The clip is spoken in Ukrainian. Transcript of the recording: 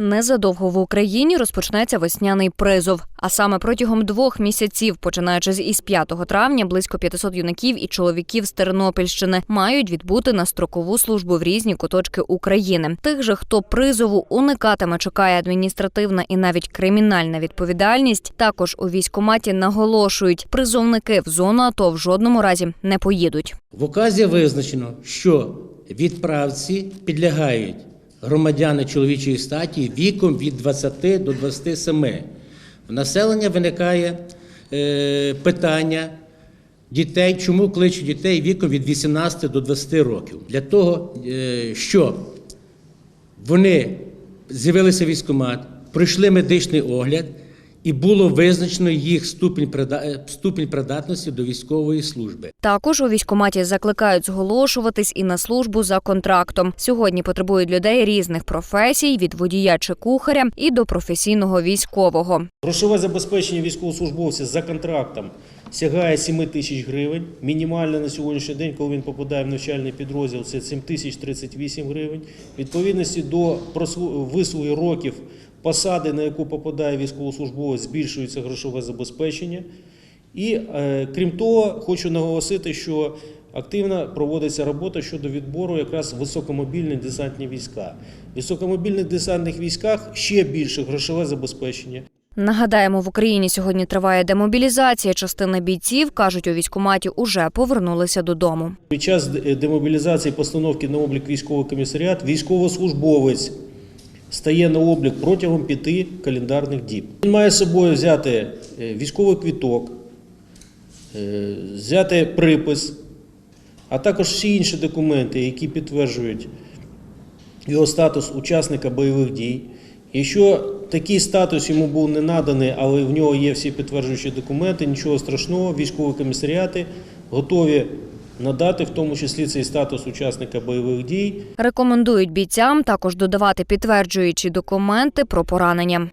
Незадовго в Україні розпочнеться весняний призов. А саме протягом двох місяців, починаючи з із 5 травня, близько 500 юнаків і чоловіків з Тернопільщини мають відбути на строкову службу в різні куточки України. Тих же, хто призову уникатиме, чекає адміністративна і навіть кримінальна відповідальність. Також у військкоматі наголошують, призовники в зону АТО в жодному разі не поїдуть. В указі визначено, що відправці підлягають громадяни чоловічої статі віком від 20 до 27. В населення виникає е, питання дітей, чому кличуть дітей віком від 18 до 20 років. Для того, е, щоб вони з'явилися військомат, пройшли медичний огляд і було визначено їх ступінь, е, ступінь придатності до військової служби. Також у військкоматі закликають зголошуватись і на службу за контрактом. Сьогодні потребують людей різних професій від водія чи кухаря і до професійного військового. Грошове забезпечення військовослужбовця за контрактом сягає 7 тисяч гривень. Мінімальне на сьогоднішній день, коли він попадає в навчальний підрозділ, це 7 тисяч 38 гривень. Відповідності до вислуги років посади, на яку попадає військовослужбовець, збільшується грошове забезпечення. І е, крім того, хочу наголосити, що активно проводиться робота щодо відбору якраз високомобільних десантні війська. В високомобільних десантних військах ще більше грошове забезпечення. Нагадаємо, в Україні сьогодні триває демобілізація. Частина бійців кажуть, у військкоматі уже повернулися додому. Під час демобілізації постановки на облік військовий комісаріат військовослужбовець стає на облік протягом п'яти календарних діб. Він має з собою взяти е, військовий квіток, е, взяти припис, а також всі інші документи, які підтверджують його статус учасника бойових дій. Якщо такий статус йому був не наданий, але в нього є всі підтверджуючі документи, нічого страшного, військові комісаріати готові надати, в тому числі цей статус учасника бойових дій. Рекомендують бійцям також додавати підтверджуючі документи про поранення.